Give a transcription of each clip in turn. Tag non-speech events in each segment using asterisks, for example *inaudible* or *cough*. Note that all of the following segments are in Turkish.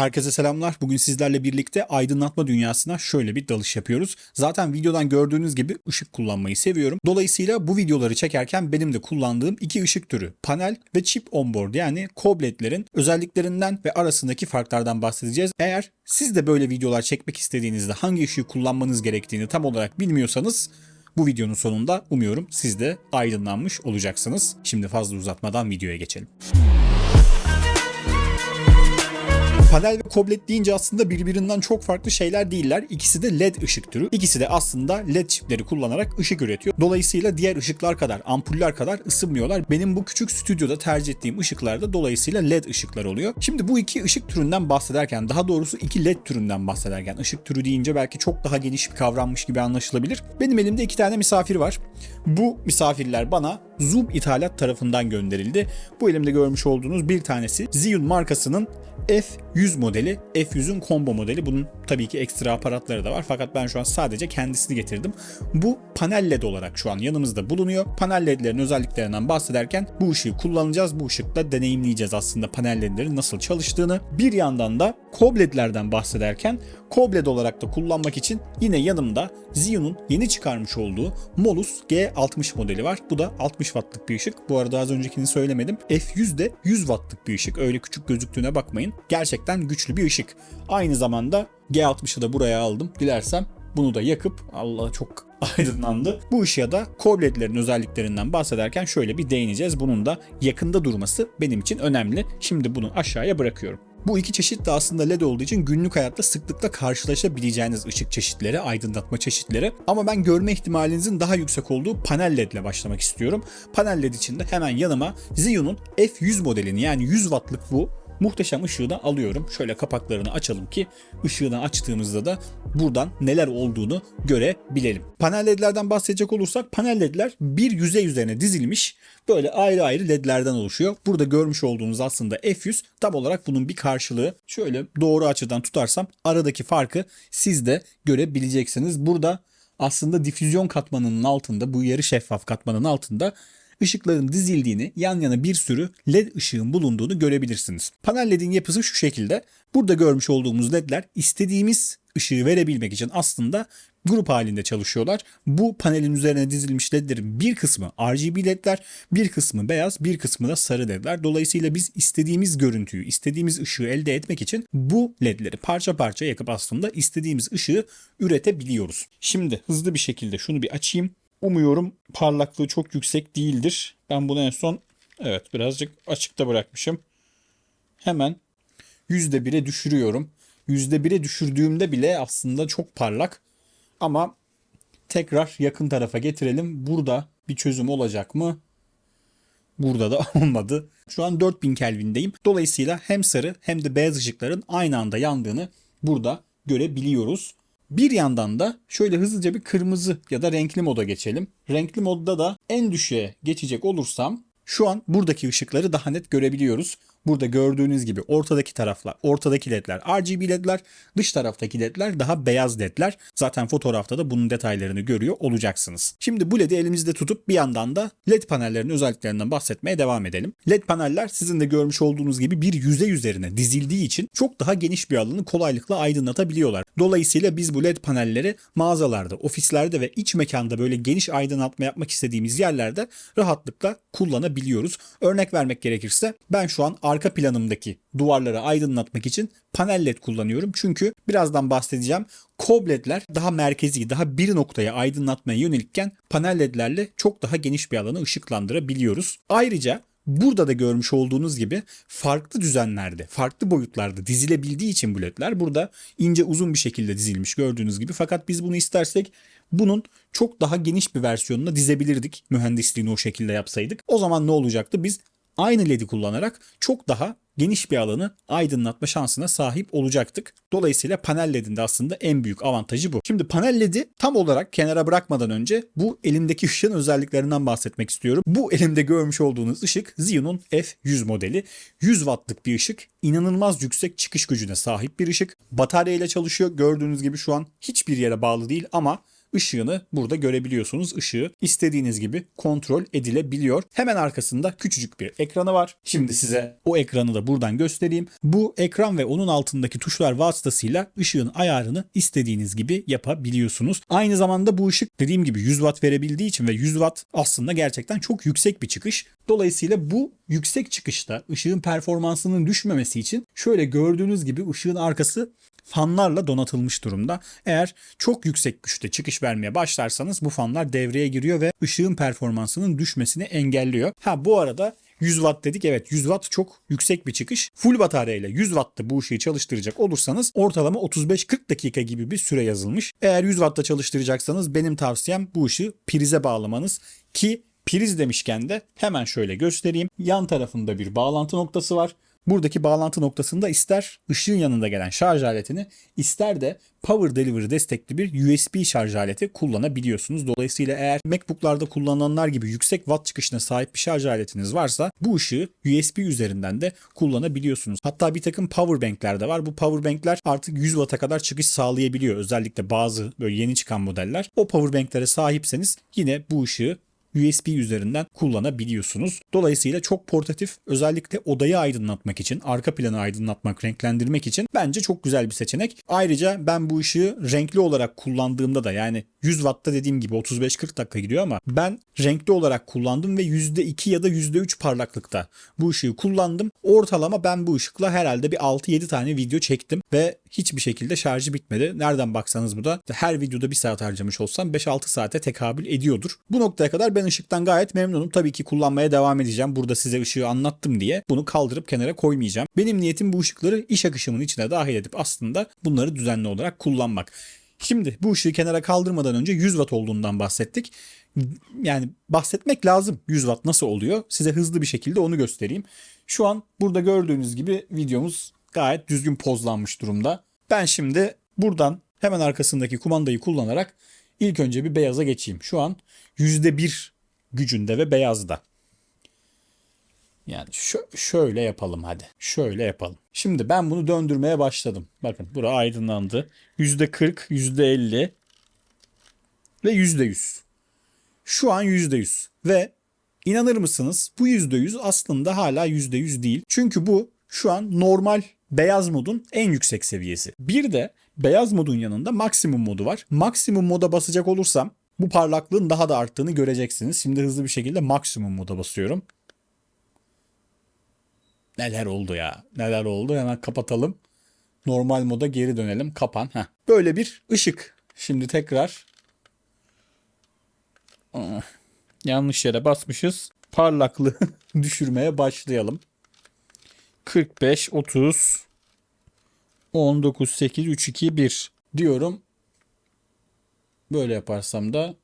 Herkese selamlar. Bugün sizlerle birlikte aydınlatma dünyasına şöyle bir dalış yapıyoruz. Zaten videodan gördüğünüz gibi ışık kullanmayı seviyorum. Dolayısıyla bu videoları çekerken benim de kullandığım iki ışık türü panel ve chip onboard yani kobletlerin özelliklerinden ve arasındaki farklardan bahsedeceğiz. Eğer siz de böyle videolar çekmek istediğinizde hangi ışığı kullanmanız gerektiğini tam olarak bilmiyorsanız bu videonun sonunda umuyorum siz de aydınlanmış olacaksınız. Şimdi fazla uzatmadan videoya geçelim. Panel ve koblet deyince aslında birbirinden çok farklı şeyler değiller. İkisi de LED ışık türü. İkisi de aslında LED çipleri kullanarak ışık üretiyor. Dolayısıyla diğer ışıklar kadar, ampuller kadar ısınmıyorlar. Benim bu küçük stüdyoda tercih ettiğim ışıklar da dolayısıyla LED ışıklar oluyor. Şimdi bu iki ışık türünden bahsederken, daha doğrusu iki LED türünden bahsederken, ışık türü deyince belki çok daha geniş bir kavrammış gibi anlaşılabilir. Benim elimde iki tane misafir var. Bu misafirler bana Zoom ithalat tarafından gönderildi. Bu elimde görmüş olduğunuz bir tanesi Zhiyun markasının F100 modeli, F100'ün combo modeli. Bunun tabii ki ekstra aparatları da var fakat ben şu an sadece kendisini getirdim. Bu panel led olarak şu an yanımızda bulunuyor. Panel ledlerin özelliklerinden bahsederken bu ışığı kullanacağız. Bu ışıkla deneyimleyeceğiz aslında panel ledlerin nasıl çalıştığını. Bir yandan da kobledlerden bahsederken Kobled olarak da kullanmak için yine yanımda Zhiyun'un yeni çıkarmış olduğu Molus G60 modeli var. Bu da 60 wattlık bir ışık. Bu arada az öncekini söylemedim. F100 de 100 wattlık bir ışık. Öyle küçük gözüktüğüne bakmayın. Gerçekten güçlü bir ışık. Aynı zamanda G60'ı da buraya aldım. Dilersem bunu da yakıp Allah çok *laughs* aydınlandı. Bu ışığa da kobletlerin özelliklerinden bahsederken şöyle bir değineceğiz. Bunun da yakında durması benim için önemli. Şimdi bunu aşağıya bırakıyorum. Bu iki çeşit de aslında LED olduğu için günlük hayatta sıklıkla karşılaşabileceğiniz ışık çeşitleri, aydınlatma çeşitleri. Ama ben görme ihtimalinizin daha yüksek olduğu panel LED ile başlamak istiyorum. Panel LED için de hemen yanıma Zhiyun'un F100 modelini yani 100 wattlık bu muhteşem ışığını alıyorum. Şöyle kapaklarını açalım ki ışığını açtığımızda da buradan neler olduğunu görebilelim. Panel ledlerden bahsedecek olursak panel ledler bir yüzey üzerine dizilmiş böyle ayrı ayrı ledlerden oluşuyor. Burada görmüş olduğunuz aslında F100 tam olarak bunun bir karşılığı. Şöyle doğru açıdan tutarsam aradaki farkı siz de görebileceksiniz. Burada aslında difüzyon katmanının altında bu yarı şeffaf katmanın altında ışıkların dizildiğini, yan yana bir sürü led ışığın bulunduğunu görebilirsiniz. Panel ledin yapısı şu şekilde. Burada görmüş olduğumuz ledler istediğimiz ışığı verebilmek için aslında grup halinde çalışıyorlar. Bu panelin üzerine dizilmiş ledlerin bir kısmı RGB ledler, bir kısmı beyaz, bir kısmı da sarı ledler. Dolayısıyla biz istediğimiz görüntüyü, istediğimiz ışığı elde etmek için bu ledleri parça parça yakıp aslında istediğimiz ışığı üretebiliyoruz. Şimdi hızlı bir şekilde şunu bir açayım. Umuyorum parlaklığı çok yüksek değildir. Ben bunu en son evet birazcık açıkta bırakmışım. Hemen %1'e düşürüyorum. %1'e düşürdüğümde bile aslında çok parlak. Ama tekrar yakın tarafa getirelim. Burada bir çözüm olacak mı? Burada da *laughs* olmadı. Şu an 4000 Kelvin'deyim. Dolayısıyla hem sarı hem de beyaz ışıkların aynı anda yandığını burada görebiliyoruz. Bir yandan da şöyle hızlıca bir kırmızı ya da renkli moda geçelim. Renkli modda da en düşüğe geçecek olursam şu an buradaki ışıkları daha net görebiliyoruz. Burada gördüğünüz gibi ortadaki taraflar, ortadaki ledler RGB ledler, dış taraftaki ledler daha beyaz ledler. Zaten fotoğrafta da bunun detaylarını görüyor olacaksınız. Şimdi bu ledi elimizde tutup bir yandan da led panellerin özelliklerinden bahsetmeye devam edelim. Led paneller sizin de görmüş olduğunuz gibi bir yüzey üzerine dizildiği için çok daha geniş bir alanı kolaylıkla aydınlatabiliyorlar. Dolayısıyla biz bu led panelleri mağazalarda, ofislerde ve iç mekanda böyle geniş aydınlatma yapmak istediğimiz yerlerde rahatlıkla kullanabiliyoruz. Örnek vermek gerekirse ben şu an arka planımdaki duvarları aydınlatmak için panel led kullanıyorum. Çünkü birazdan bahsedeceğim. Cob ledler daha merkezi, daha bir noktaya aydınlatmaya yönelikken panel ledlerle çok daha geniş bir alanı ışıklandırabiliyoruz. Ayrıca Burada da görmüş olduğunuz gibi farklı düzenlerde, farklı boyutlarda dizilebildiği için bu ledler burada ince uzun bir şekilde dizilmiş gördüğünüz gibi. Fakat biz bunu istersek bunun çok daha geniş bir versiyonuna dizebilirdik mühendisliğini o şekilde yapsaydık. O zaman ne olacaktı? Biz aynı LED'i kullanarak çok daha geniş bir alanı aydınlatma şansına sahip olacaktık. Dolayısıyla panel LED'in de aslında en büyük avantajı bu. Şimdi panel LED'i tam olarak kenara bırakmadan önce bu elimdeki ışığın özelliklerinden bahsetmek istiyorum. Bu elimde görmüş olduğunuz ışık Xeon'un F100 modeli. 100 wattlık bir ışık. inanılmaz yüksek çıkış gücüne sahip bir ışık. Batarya ile çalışıyor. Gördüğünüz gibi şu an hiçbir yere bağlı değil ama ışığını burada görebiliyorsunuz. Işığı istediğiniz gibi kontrol edilebiliyor. Hemen arkasında küçücük bir ekranı var. Şimdi size o ekranı da buradan göstereyim. Bu ekran ve onun altındaki tuşlar vasıtasıyla ışığın ayarını istediğiniz gibi yapabiliyorsunuz. Aynı zamanda bu ışık dediğim gibi 100 watt verebildiği için ve 100 watt aslında gerçekten çok yüksek bir çıkış. Dolayısıyla bu yüksek çıkışta ışığın performansının düşmemesi için şöyle gördüğünüz gibi ışığın arkası fanlarla donatılmış durumda. Eğer çok yüksek güçte çıkış vermeye başlarsanız bu fanlar devreye giriyor ve ışığın performansının düşmesini engelliyor. Ha bu arada 100 watt dedik evet 100 watt çok yüksek bir çıkış. Full bataryayla 100 wattta bu ışığı çalıştıracak olursanız ortalama 35-40 dakika gibi bir süre yazılmış. Eğer 100 wattta çalıştıracaksanız benim tavsiyem bu ışığı prize bağlamanız ki priz demişken de hemen şöyle göstereyim. Yan tarafında bir bağlantı noktası var. Buradaki bağlantı noktasında ister ışığın yanında gelen şarj aletini ister de Power Delivery destekli bir USB şarj aleti kullanabiliyorsunuz. Dolayısıyla eğer MacBook'larda kullanılanlar gibi yüksek watt çıkışına sahip bir şarj aletiniz varsa bu ışığı USB üzerinden de kullanabiliyorsunuz. Hatta bir takım power bank'ler de var. Bu power bank'ler artık 100 watt'a kadar çıkış sağlayabiliyor. Özellikle bazı böyle yeni çıkan modeller. O power bank'lere sahipseniz yine bu ışığı USB üzerinden kullanabiliyorsunuz. Dolayısıyla çok portatif özellikle odayı aydınlatmak için, arka planı aydınlatmak, renklendirmek için bence çok güzel bir seçenek. Ayrıca ben bu ışığı renkli olarak kullandığımda da yani 100 Watt'ta dediğim gibi 35-40 dakika gidiyor ama ben renkli olarak kullandım ve %2 ya da %3 parlaklıkta bu ışığı kullandım. Ortalama ben bu ışıkla herhalde bir 6-7 tane video çektim ve hiçbir şekilde şarjı bitmedi. Nereden baksanız bu da her videoda bir saat harcamış olsam 5-6 saate tekabül ediyordur. Bu noktaya kadar ben ışıktan gayet memnunum. Tabii ki kullanmaya devam edeceğim. Burada size ışığı anlattım diye bunu kaldırıp kenara koymayacağım. Benim niyetim bu ışıkları iş akışımın içine dahil edip aslında bunları düzenli olarak kullanmak. Şimdi bu ışığı kenara kaldırmadan önce 100 watt olduğundan bahsettik. Yani bahsetmek lazım 100 watt nasıl oluyor? Size hızlı bir şekilde onu göstereyim. Şu an burada gördüğünüz gibi videomuz gayet düzgün pozlanmış durumda. Ben şimdi buradan hemen arkasındaki kumandayı kullanarak ilk önce bir beyaza geçeyim. Şu an %1 gücünde ve beyazda. Yani şö- şöyle yapalım hadi. Şöyle yapalım. Şimdi ben bunu döndürmeye başladım. Bakın bura aydınlandı. %40, %50 ve %100. Şu an %100 ve inanır mısınız bu %100 aslında hala %100 değil. Çünkü bu şu an normal beyaz modun en yüksek seviyesi. Bir de beyaz modun yanında maksimum modu var. Maksimum moda basacak olursam bu parlaklığın daha da arttığını göreceksiniz. Şimdi hızlı bir şekilde maksimum moda basıyorum. Neler oldu ya? Neler oldu? Hemen kapatalım. Normal moda geri dönelim. Kapan. Heh. Böyle bir ışık. Şimdi tekrar Ah, yanlış yere basmışız. Parlaklığı *laughs* düşürmeye başlayalım. 45 30 19 8 3 2 1 diyorum. Böyle yaparsam da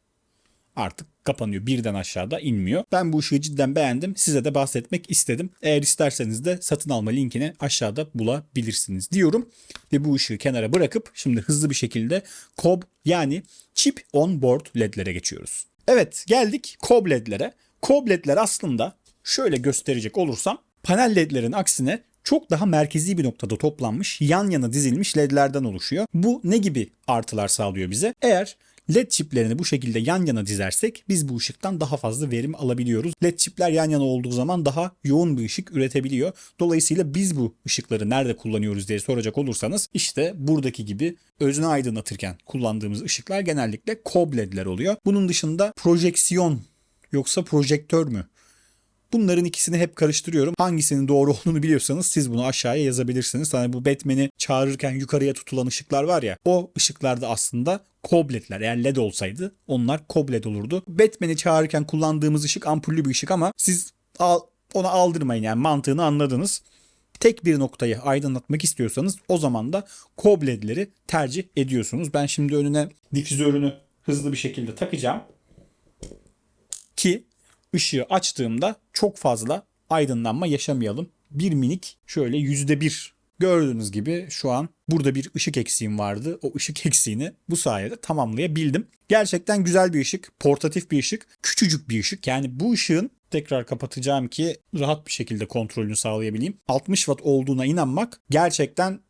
artık kapanıyor. Birden aşağıda inmiyor. Ben bu ışığı cidden beğendim. Size de bahsetmek istedim. Eğer isterseniz de satın alma linkini aşağıda bulabilirsiniz diyorum. Ve bu ışığı kenara bırakıp şimdi hızlı bir şekilde COB yani Chip on Board ledlere geçiyoruz. Evet geldik COB ledlere. COB ledler aslında şöyle gösterecek olursam panel ledlerin aksine çok daha merkezi bir noktada toplanmış, yan yana dizilmiş ledlerden oluşuyor. Bu ne gibi artılar sağlıyor bize? Eğer LED çiplerini bu şekilde yan yana dizersek biz bu ışıktan daha fazla verim alabiliyoruz. LED çipler yan yana olduğu zaman daha yoğun bir ışık üretebiliyor. Dolayısıyla biz bu ışıkları nerede kullanıyoruz diye soracak olursanız işte buradaki gibi özne aydınlatırken kullandığımız ışıklar genellikle COB ledler oluyor. Bunun dışında projeksiyon yoksa projektör mü? Bunların ikisini hep karıştırıyorum. Hangisinin doğru olduğunu biliyorsanız siz bunu aşağıya yazabilirsiniz. Hani bu Batman'i çağırırken yukarıya tutulan ışıklar var ya o ışıklarda aslında kobletler. Eğer led olsaydı onlar koblet olurdu. Batman'i çağırırken kullandığımız ışık ampullü bir ışık ama siz al, ona aldırmayın yani mantığını anladınız. Tek bir noktayı aydınlatmak istiyorsanız o zaman da kobledleri tercih ediyorsunuz. Ben şimdi önüne difüzörünü hızlı bir şekilde takacağım. Ki ışığı açtığımda çok fazla aydınlanma yaşamayalım. Bir minik şöyle yüzde bir gördüğünüz gibi şu an burada bir ışık eksiğim vardı. O ışık *laughs* eksiğini bu sayede tamamlayabildim. Gerçekten güzel bir ışık, portatif bir ışık, küçücük bir ışık. Yani bu ışığın tekrar kapatacağım ki rahat bir şekilde kontrolünü sağlayabileyim. 60 watt olduğuna inanmak gerçekten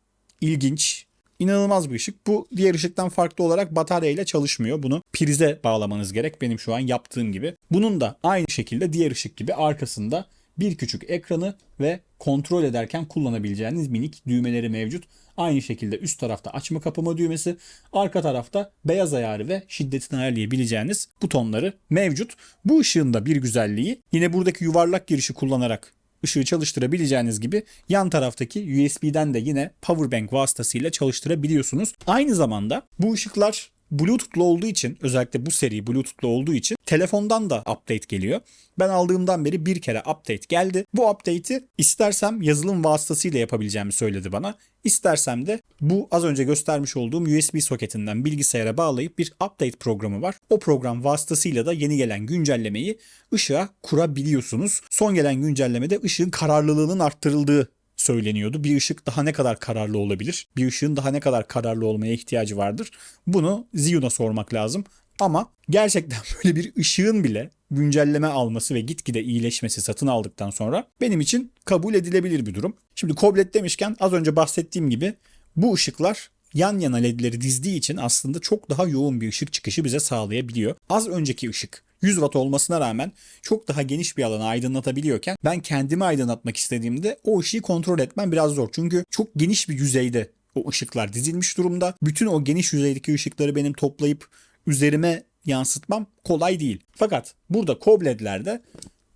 ilginç. İnanılmaz bir ışık. Bu diğer ışıktan farklı olarak batarya ile çalışmıyor. Bunu prize bağlamanız gerek. Benim şu an yaptığım gibi. Bunun da aynı şekilde diğer ışık gibi arkasında bir küçük ekranı ve kontrol ederken kullanabileceğiniz minik düğmeleri mevcut. Aynı şekilde üst tarafta açma kapama düğmesi, arka tarafta beyaz ayarı ve şiddetini ayarlayabileceğiniz butonları mevcut. Bu ışığın da bir güzelliği yine buradaki yuvarlak girişi kullanarak ışığı çalıştırabileceğiniz gibi yan taraftaki USB'den de yine powerbank vasıtasıyla çalıştırabiliyorsunuz. Aynı zamanda bu ışıklar Bluetooth'lu olduğu için özellikle bu seri Bluetooth'lu olduğu için telefondan da update geliyor. Ben aldığımdan beri bir kere update geldi. Bu update'i istersem yazılım vasıtasıyla yapabileceğimi söyledi bana. İstersem de bu az önce göstermiş olduğum USB soketinden bilgisayara bağlayıp bir update programı var. O program vasıtasıyla da yeni gelen güncellemeyi ışığa kurabiliyorsunuz. Son gelen güncellemede ışığın kararlılığının arttırıldığı söyleniyordu. Bir ışık daha ne kadar kararlı olabilir? Bir ışığın daha ne kadar kararlı olmaya ihtiyacı vardır? Bunu Ziyun'a sormak lazım. Ama gerçekten *laughs* böyle bir ışığın bile güncelleme alması ve gitgide iyileşmesi satın aldıktan sonra benim için kabul edilebilir bir durum. Şimdi koblet demişken az önce bahsettiğim gibi bu ışıklar yan yana ledleri dizdiği için aslında çok daha yoğun bir ışık çıkışı bize sağlayabiliyor. Az önceki ışık 100 watt olmasına rağmen çok daha geniş bir alanı aydınlatabiliyorken ben kendimi aydınlatmak istediğimde o ışığı kontrol etmem biraz zor. Çünkü çok geniş bir yüzeyde o ışıklar dizilmiş durumda. Bütün o geniş yüzeydeki ışıkları benim toplayıp üzerime yansıtmam kolay değil. Fakat burada Kobled'lerde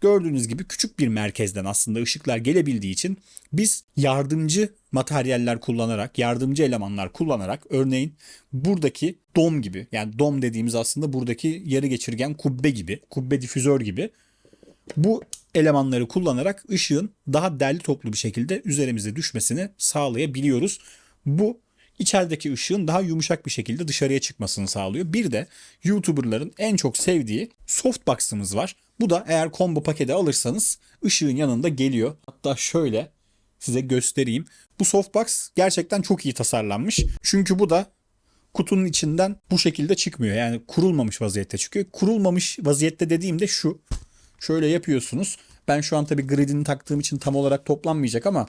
gördüğünüz gibi küçük bir merkezden aslında ışıklar gelebildiği için biz yardımcı materyaller kullanarak, yardımcı elemanlar kullanarak örneğin buradaki dom gibi yani dom dediğimiz aslında buradaki yarı geçirgen kubbe gibi, kubbe difüzör gibi bu elemanları kullanarak ışığın daha derli toplu bir şekilde üzerimize düşmesini sağlayabiliyoruz. Bu içerideki ışığın daha yumuşak bir şekilde dışarıya çıkmasını sağlıyor. Bir de YouTuber'ların en çok sevdiği softbox'ımız var. Bu da eğer combo paketi alırsanız ışığın yanında geliyor. Hatta şöyle size göstereyim. Bu softbox gerçekten çok iyi tasarlanmış. Çünkü bu da kutunun içinden bu şekilde çıkmıyor. Yani kurulmamış vaziyette çıkıyor. Kurulmamış vaziyette dediğimde şu. Şöyle yapıyorsunuz. Ben şu an tabii gridini taktığım için tam olarak toplanmayacak ama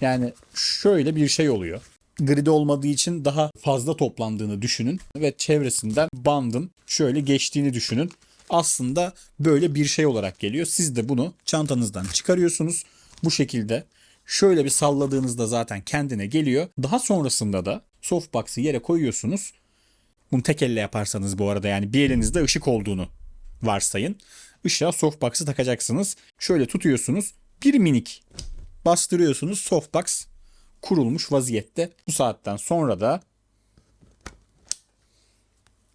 yani şöyle bir şey oluyor. Gridi olmadığı için daha fazla toplandığını düşünün ve çevresinden bandın şöyle geçtiğini düşünün. Aslında böyle bir şey olarak geliyor. Siz de bunu çantanızdan çıkarıyorsunuz. Bu şekilde şöyle bir salladığınızda zaten kendine geliyor. Daha sonrasında da softbox'ı yere koyuyorsunuz. Bunu tek elle yaparsanız bu arada yani bir elinizde ışık olduğunu varsayın. Işığa softbox'ı takacaksınız. Şöyle tutuyorsunuz. Bir minik bastırıyorsunuz. Softbox kurulmuş vaziyette. Bu saatten sonra da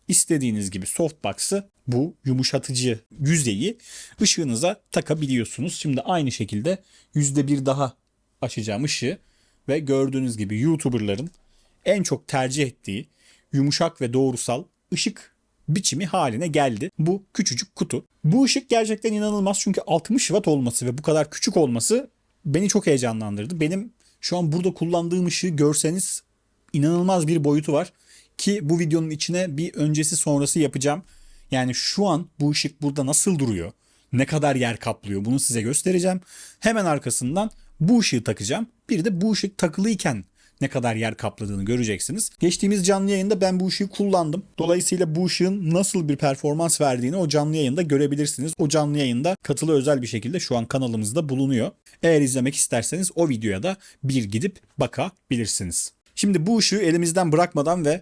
istediğiniz gibi softbox'ı bu yumuşatıcı yüzeyi ışığınıza takabiliyorsunuz. Şimdi aynı şekilde %1 daha açacağım ışığı ve gördüğünüz gibi YouTuber'ların en çok tercih ettiği yumuşak ve doğrusal ışık biçimi haline geldi. Bu küçücük kutu. Bu ışık gerçekten inanılmaz çünkü 60 watt olması ve bu kadar küçük olması beni çok heyecanlandırdı. Benim şu an burada kullandığım ışığı görseniz inanılmaz bir boyutu var. Ki bu videonun içine bir öncesi sonrası yapacağım. Yani şu an bu ışık burada nasıl duruyor? Ne kadar yer kaplıyor? Bunu size göstereceğim. Hemen arkasından bu ışığı takacağım. Bir de bu ışık takılıyken ne kadar yer kapladığını göreceksiniz. Geçtiğimiz canlı yayında ben bu ışığı kullandım. Dolayısıyla bu ışığın nasıl bir performans verdiğini o canlı yayında görebilirsiniz. O canlı yayında katılı özel bir şekilde şu an kanalımızda bulunuyor. Eğer izlemek isterseniz o videoya da bir gidip bakabilirsiniz. Şimdi bu ışığı elimizden bırakmadan ve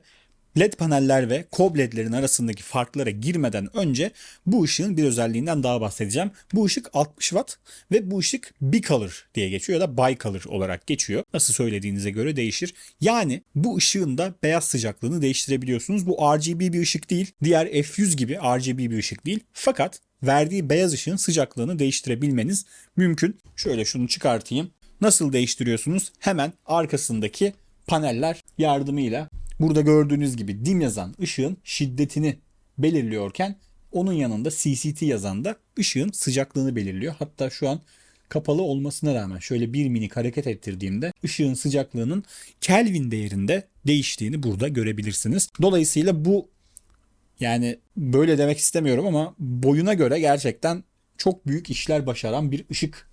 LED paneller ve COB LED'lerin arasındaki farklara girmeden önce bu ışığın bir özelliğinden daha bahsedeceğim. Bu ışık 60 watt ve bu ışık bicolor diye geçiyor ya da bicolor olarak geçiyor. Nasıl söylediğinize göre değişir. Yani bu ışığın da beyaz sıcaklığını değiştirebiliyorsunuz. Bu RGB bir ışık değil. Diğer F100 gibi RGB bir ışık değil. Fakat verdiği beyaz ışığın sıcaklığını değiştirebilmeniz mümkün. Şöyle şunu çıkartayım. Nasıl değiştiriyorsunuz? Hemen arkasındaki paneller yardımıyla Burada gördüğünüz gibi dim yazan ışığın şiddetini belirliyorken onun yanında CCT yazan da ışığın sıcaklığını belirliyor. Hatta şu an kapalı olmasına rağmen şöyle bir minik hareket ettirdiğimde ışığın sıcaklığının Kelvin değerinde değiştiğini burada görebilirsiniz. Dolayısıyla bu yani böyle demek istemiyorum ama boyuna göre gerçekten çok büyük işler başaran bir ışık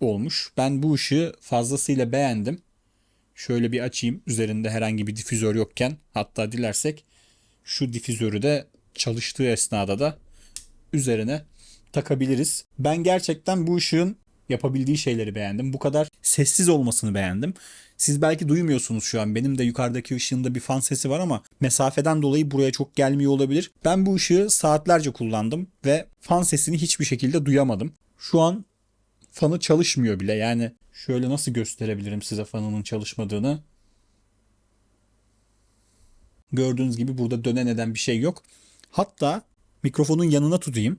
olmuş. Ben bu ışığı fazlasıyla beğendim. Şöyle bir açayım üzerinde herhangi bir difüzör yokken hatta dilersek şu difüzörü de çalıştığı esnada da üzerine takabiliriz. Ben gerçekten bu ışığın yapabildiği şeyleri beğendim. Bu kadar sessiz olmasını beğendim. Siz belki duymuyorsunuz şu an. Benim de yukarıdaki ışığımda bir fan sesi var ama mesafeden dolayı buraya çok gelmiyor olabilir. Ben bu ışığı saatlerce kullandım ve fan sesini hiçbir şekilde duyamadım. Şu an fanı çalışmıyor bile. Yani şöyle nasıl gösterebilirim size fanının çalışmadığını? Gördüğünüz gibi burada dönen eden bir şey yok. Hatta mikrofonun yanına tutayım.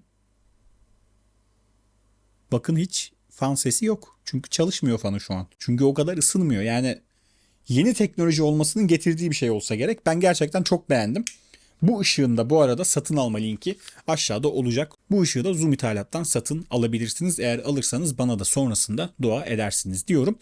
Bakın hiç fan sesi yok. Çünkü çalışmıyor fanı şu an. Çünkü o kadar ısınmıyor. Yani yeni teknoloji olmasının getirdiği bir şey olsa gerek. Ben gerçekten çok beğendim. Bu ışığın da bu arada satın alma linki aşağıda olacak. Bu ışığı da Zoom ithalattan satın alabilirsiniz. Eğer alırsanız bana da sonrasında dua edersiniz diyorum.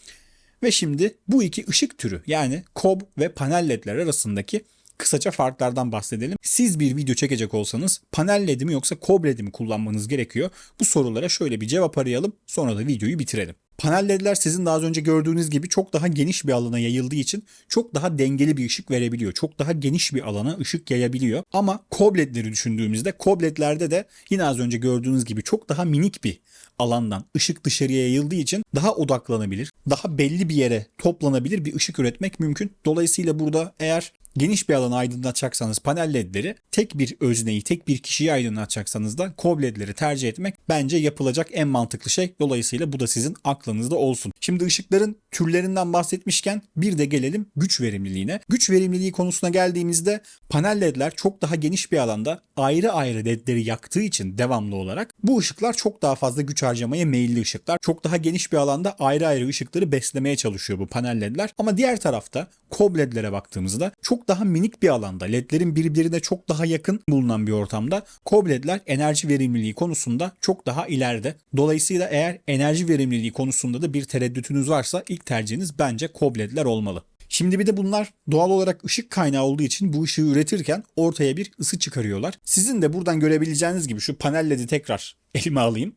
Ve şimdi bu iki ışık türü yani kob ve panel ledler arasındaki kısaca farklardan bahsedelim. Siz bir video çekecek olsanız panel ledi mi yoksa kob ledi mi kullanmanız gerekiyor? Bu sorulara şöyle bir cevap arayalım sonra da videoyu bitirelim. Panel ledler sizin daha az önce gördüğünüz gibi çok daha geniş bir alana yayıldığı için çok daha dengeli bir ışık verebiliyor. Çok daha geniş bir alana ışık yayabiliyor. Ama kob ledleri düşündüğümüzde kob ledlerde de yine az önce gördüğünüz gibi çok daha minik bir alandan ışık dışarıya yayıldığı için daha odaklanabilir, daha belli bir yere toplanabilir bir ışık üretmek mümkün. Dolayısıyla burada eğer geniş bir alanı aydınlatacaksanız panel ledleri tek bir özneyi, tek bir kişiyi aydınlatacaksanız da kob ledleri tercih etmek bence yapılacak en mantıklı şey. Dolayısıyla bu da sizin aklınızda olsun. Şimdi ışıkların türlerinden bahsetmişken bir de gelelim güç verimliliğine. Güç verimliliği konusuna geldiğimizde panel ledler çok daha geniş bir alanda ayrı ayrı ledleri yaktığı için devamlı olarak bu ışıklar çok daha fazla güç harcamaya meyilli ışıklar. Çok daha geniş bir alanda ayrı ayrı ışıkları beslemeye çalışıyor bu panel ledler. Ama diğer tarafta kob ledlere baktığımızda çok daha minik bir alanda ledlerin birbirine çok daha yakın bulunan bir ortamda kob ledler enerji verimliliği konusunda çok daha ileride. Dolayısıyla eğer enerji verimliliği konusunda da bir tereddütünüz varsa ilk tercihiniz bence kob ledler olmalı. Şimdi bir de bunlar doğal olarak ışık kaynağı olduğu için bu ışığı üretirken ortaya bir ısı çıkarıyorlar. Sizin de buradan görebileceğiniz gibi şu panel ledi tekrar elime alayım.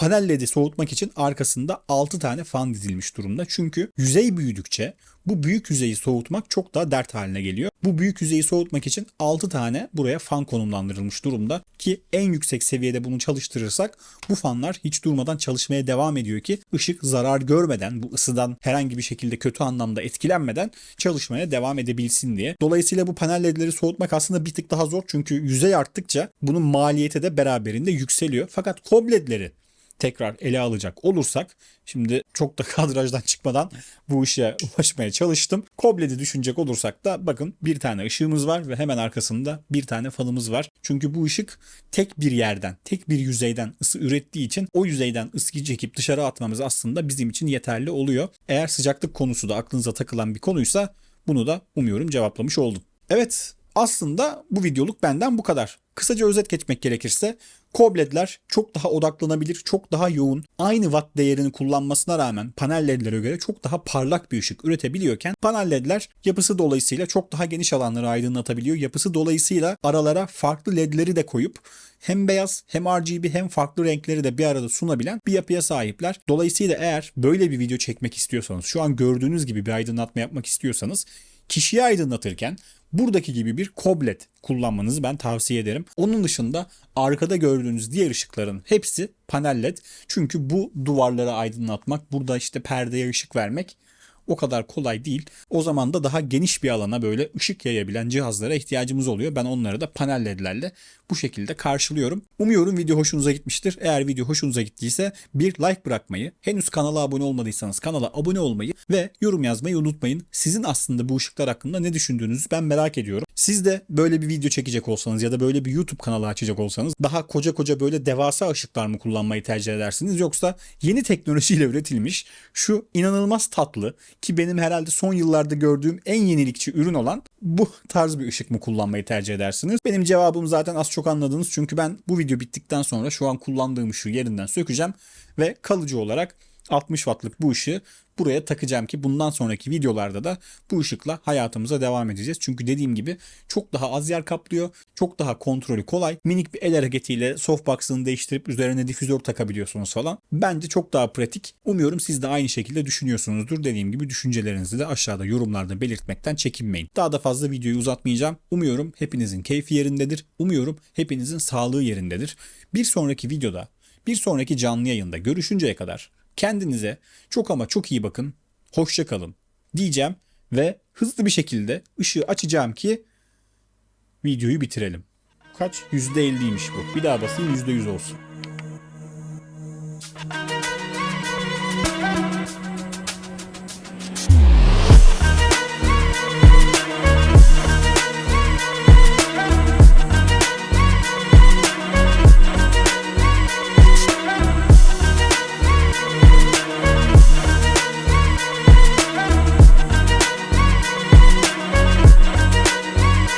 Panel ledi soğutmak için arkasında 6 tane fan dizilmiş durumda. Çünkü yüzey büyüdükçe bu büyük yüzeyi soğutmak çok daha dert haline geliyor. Bu büyük yüzeyi soğutmak için 6 tane buraya fan konumlandırılmış durumda ki en yüksek seviyede bunu çalıştırırsak bu fanlar hiç durmadan çalışmaya devam ediyor ki ışık zarar görmeden bu ısıdan herhangi bir şekilde kötü anlamda etkilenmeden çalışmaya devam edebilsin diye. Dolayısıyla bu panel ledleri soğutmak aslında bir tık daha zor çünkü yüzey arttıkça bunun maliyeti de beraberinde yükseliyor. Fakat kob ledleri tekrar ele alacak olursak şimdi çok da *laughs* kadrajdan çıkmadan bu işe ulaşmaya çalıştım. Kobled'i düşünecek olursak da bakın bir tane ışığımız var ve hemen arkasında bir tane fanımız var. Çünkü bu ışık tek bir yerden, tek bir yüzeyden ısı ürettiği için o yüzeyden ısıyı çekip dışarı atmamız aslında bizim için yeterli oluyor. Eğer sıcaklık konusu da aklınıza takılan bir konuysa bunu da umuyorum cevaplamış oldum. Evet aslında bu videoluk benden bu kadar. Kısaca özet geçmek gerekirse Kobledler çok daha odaklanabilir, çok daha yoğun, aynı watt değerini kullanmasına rağmen panel ledlere göre çok daha parlak bir ışık üretebiliyorken panel ledler yapısı dolayısıyla çok daha geniş alanları aydınlatabiliyor. Yapısı dolayısıyla aralara farklı ledleri de koyup hem beyaz hem RGB hem farklı renkleri de bir arada sunabilen bir yapıya sahipler. Dolayısıyla eğer böyle bir video çekmek istiyorsanız, şu an gördüğünüz gibi bir aydınlatma yapmak istiyorsanız kişiyi aydınlatırken buradaki gibi bir koblet kullanmanızı ben tavsiye ederim. Onun dışında arkada gördüğünüz diğer ışıkların hepsi panel led. Çünkü bu duvarları aydınlatmak, burada işte perdeye ışık vermek o kadar kolay değil. O zaman da daha geniş bir alana böyle ışık yayabilen cihazlara ihtiyacımız oluyor. Ben onları da panel ledlerle bu şekilde karşılıyorum. Umuyorum video hoşunuza gitmiştir. Eğer video hoşunuza gittiyse bir like bırakmayı, henüz kanala abone olmadıysanız kanala abone olmayı ve yorum yazmayı unutmayın. Sizin aslında bu ışıklar hakkında ne düşündüğünüzü ben merak ediyorum. Siz de böyle bir video çekecek olsanız ya da böyle bir YouTube kanalı açacak olsanız daha koca koca böyle devasa ışıklar mı kullanmayı tercih edersiniz yoksa yeni teknolojiyle üretilmiş şu inanılmaz tatlı ki benim herhalde son yıllarda gördüğüm en yenilikçi ürün olan bu tarz bir ışık mı kullanmayı tercih edersiniz? Benim cevabım zaten az çok anladınız çünkü ben bu video bittikten sonra şu an kullandığım ışığı yerinden sökeceğim ve kalıcı olarak 60 wattlık bu ışığı buraya takacağım ki bundan sonraki videolarda da bu ışıkla hayatımıza devam edeceğiz. Çünkü dediğim gibi çok daha az yer kaplıyor. Çok daha kontrolü kolay. Minik bir el hareketiyle softbox'ını değiştirip üzerine difüzör takabiliyorsunuz falan. Bence çok daha pratik. Umuyorum siz de aynı şekilde düşünüyorsunuzdur. Dediğim gibi düşüncelerinizi de aşağıda yorumlarda belirtmekten çekinmeyin. Daha da fazla videoyu uzatmayacağım. Umuyorum hepinizin keyfi yerindedir. Umuyorum hepinizin sağlığı yerindedir. Bir sonraki videoda, bir sonraki canlı yayında görüşünceye kadar kendinize çok ama çok iyi bakın. Hoşça kalın diyeceğim ve hızlı bir şekilde ışığı açacağım ki videoyu bitirelim. Kaç? %50'ymiş bu. Bir daha basayım %100 olsun.